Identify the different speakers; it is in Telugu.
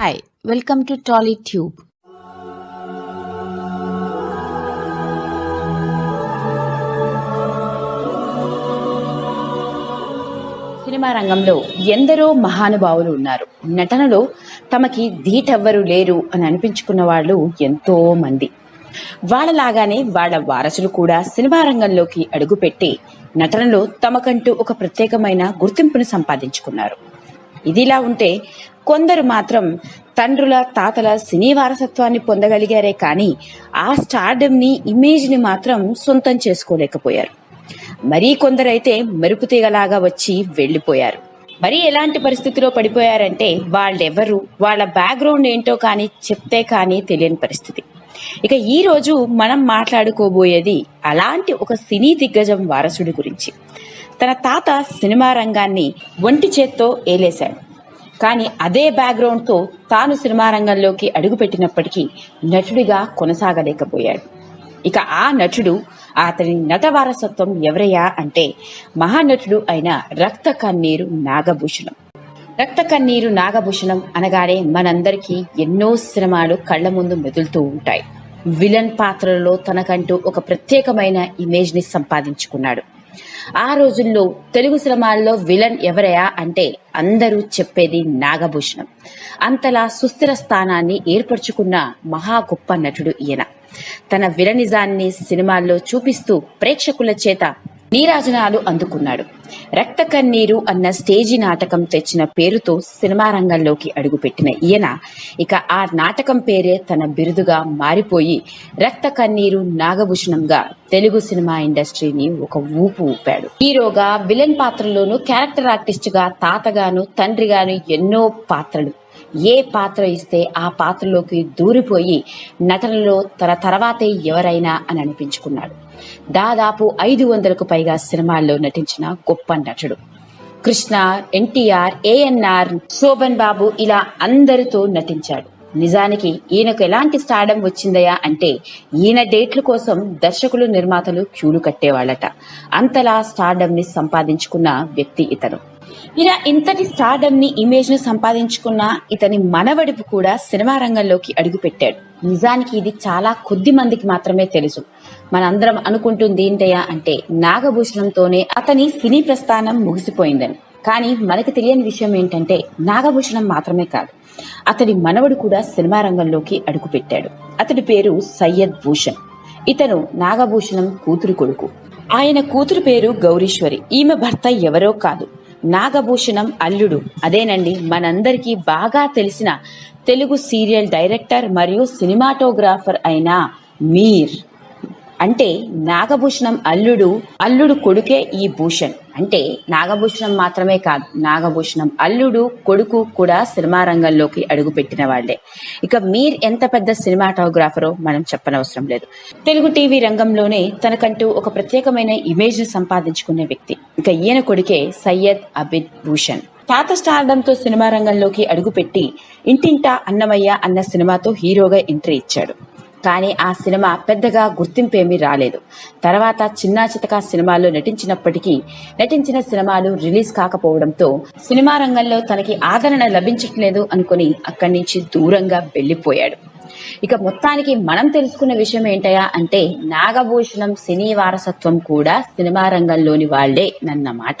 Speaker 1: Hi welcome to Tolly Tube cinema రంగంలో ఎందరో మహానుభావులు ఉన్నారు. నటనలో తమకి ధీటెవ్వరు లేరు అని అనిపించుకున్న వాళ్ళు ఎంతో మంది. వాళ్ళలాగానే వాళ్ళ వారసులు కూడా సినిమా రంగంలోకి అడుగుపెట్టి నటనలో తమకంటూ ఒక ప్రత్యేకమైన గుర్తింపును సంపాదించుకున్నారు. ఇదిలా ఉంటే కొందరు మాత్రం తండ్రుల తాతల సినీ వారసత్వాన్ని పొందగలిగారే కానీ ఆ స్టార్డమ్ని ఇమేజ్ని మాత్రం సొంతం చేసుకోలేకపోయారు. మరీ కొందరైతే మెరుపు తీగలాగా వచ్చి వెళ్ళిపోయారు మరి ఎలాంటి పరిస్థితిలో పడిపోయారంటే వాళ్ళెవరు వాళ్ళ బ్యాక్గ్రౌండ్ ఏంటో కానీ చెప్తే కానీ తెలియని పరిస్థితి. ఇక ఈ రోజు మనం మాట్లాడుకోబోయేది అలాంటి ఒక సినీ దిగ్గజం వారసుడి గురించి. తన తాత సినిమా రంగాన్ని ఒంటి చేత్తో ఏలేశాడు. కానీ అదే బ్యాక్గ్రౌండ్తో తాను సినిమా రంగంలోకి అడుగుపెట్టినప్పటికీ నటుడిగా కొనసాగలేకపోయాడు. ఇక ఆ నటుడు అతని నట వారసత్వం ఎవరయ్యా అంటే మహానటుడు అయిన రక్త కన్నీరు నాగభూషణం. రక్త కన్నీరు నాగభూషణం అనగానే మనందరికీ ఎన్నో సినిమాలు కళ్ళ ముందు మెదులుతూ ఉంటాయి. విలన్ పాత్రలో తనకంటూ ఒక ప్రత్యేకమైన ఇమేజ్ని సంపాదించుకున్నాడు. ఆ రోజుల్లో తెలుగు సినిమాల్లో విలన్ ఎవరయా అంటే అందరూ చెప్పేది నాగభూషణం. అంతలా సుస్థిర స్థానాన్ని ఏర్పరచుకున్న మహా గొప్ప నటుడు ఈయన. తన విలనిజాన్ని సినిమాల్లో చూపిస్తూ ప్రేక్షకుల చేత నీరాజనాలు అందుకున్నాడు. రక్త కన్నీరు అన్న స్టేజీ నాటకం తెచ్చిన పేరుతో సినిమా రంగంలోకి అడుగుపెట్టిన ఈయన ఇక ఆ నాటకం పేరే తన బిరుదుగా మారిపోయి రక్త కన్నీరు నాగభూషణంగా తెలుగు సినిమా ఇండస్ట్రీని ఒక ఊపు ఊపాడు. హీరోగా విలన్ పాత్రలోను క్యారెక్టర్ ఆర్టిస్ట్గా తాతగాను తండ్రిగాను ఎన్నో పాత్రలు. ఏ పాత్ర ఇస్తే ఆ పాత్రలోకి దూరిపోయి నటనలో తన తర్వాతే ఎవరైనా అని అనిపించుకున్నాడు. దాదాపు ఐదు వందలకు పైగా సినిమాల్లో నటించిన గొప్ప నటుడు. కృష్ణ ఎన్టీఆర్ ఏఎన్ఆర్ శోభన్ బాబు ఇలా అందరితో నటించాడు. నిజానికి ఈయనకు ఎలాంటి స్టార్డం వచ్చిందయా అంటే ఈయన డేట్ల కోసం దర్శకులు నిర్మాతలు క్యూలు కట్టేవాళ్ళట. అంతలా స్టార్డమ్ని సంపాదించుకున్న వ్యక్తి ఇతను. ఇలా ఇంతటి స్టార్డమ్ని ఇమేజ్ను సంపాదించుకున్న ఇతని మనవడుపు కూడా సినిమా రంగంలోకి అడుగుపెట్టాడు. నిజానికి ఇది చాలా కొద్ది మందికి మాత్రమే తెలుసు. మనందరం అనుకుంటుంది ఏంటయ్యా అంటే నాగభూషణంతోనే అతని సినీ ప్రస్థానం ముగిసిపోయిందని. కానీ మనకు తెలియని విషయం ఏంటంటే నాగభూషణం మాత్రమే కాదు. అతడి మనవడు కూడా సినిమా రంగంలోకి అడుగుపెట్టాడు. అతడి పేరు సయ్యద్ భూషణ్. ఇతను నాగభూషణం కూతురు కొడుకు. ఆయన కూతురు పేరు గౌరీశ్వరి. ఈమె భర్త ఎవరో కాదు. నాగభూషణం అల్లుడు. అదేనండి మనందరికీ బాగా తెలిసిన తెలుగు సీరియల్ డైరెక్టర్ మరియు సినిమాటోగ్రాఫర్ అయిన మీర్. అంటే నాగభూషణం అల్లుడు అల్లుడు కొడుకే ఈ భూషణ్. అంటే నాగభూషణం మాత్రమే కాదు నాగభూషణం అల్లుడు కొడుకు కూడా సినిమా రంగంలోకి అడుగుపెట్టిన వాళ్ళే ఇక మీర్ ఎంత పెద్ద సినిమాటోగ్రాఫరో మనం చెప్పనవసరం లేదు. తెలుగు టీవీ రంగంలోనే తనకంటూ ఒక ప్రత్యేకమైన ఇమేజ్ని సంపాదించుకునే వ్యక్తి. ఇక ఈయన కొడుకే సయ్యద్ అబిద్ భూషణ్. తాత స్టార్డంతో సినిమా రంగంలోకి అడుగుపెట్టి ఇంటింటా అన్నమయ్య అన్న సినిమాతో హీరోగా ఎంట్రీ ఇచ్చాడు. కానీ ఆ సినిమా పెద్దగా గుర్తింపేమీ రాలేదు. తర్వాత చిన్నా చితక సినిమాల్లో నటించినప్పటికీ నటించిన సినిమాలు రిలీజ్ కాకపోవడంతో సినిమా రంగంలో తనకి ఆదరణ లభించట్లేదు అనుకుని అక్కడి నుంచి దూరంగా వెళ్ళిపోయాడు ఇక మొత్తానికి మనం తెలుసుకున్న విషయం ఏంటయా అంటే నాగభూషణం సినీ వారసత్వం కూడా సినిమా రంగంలోని వాళ్ళే నన్నమాట.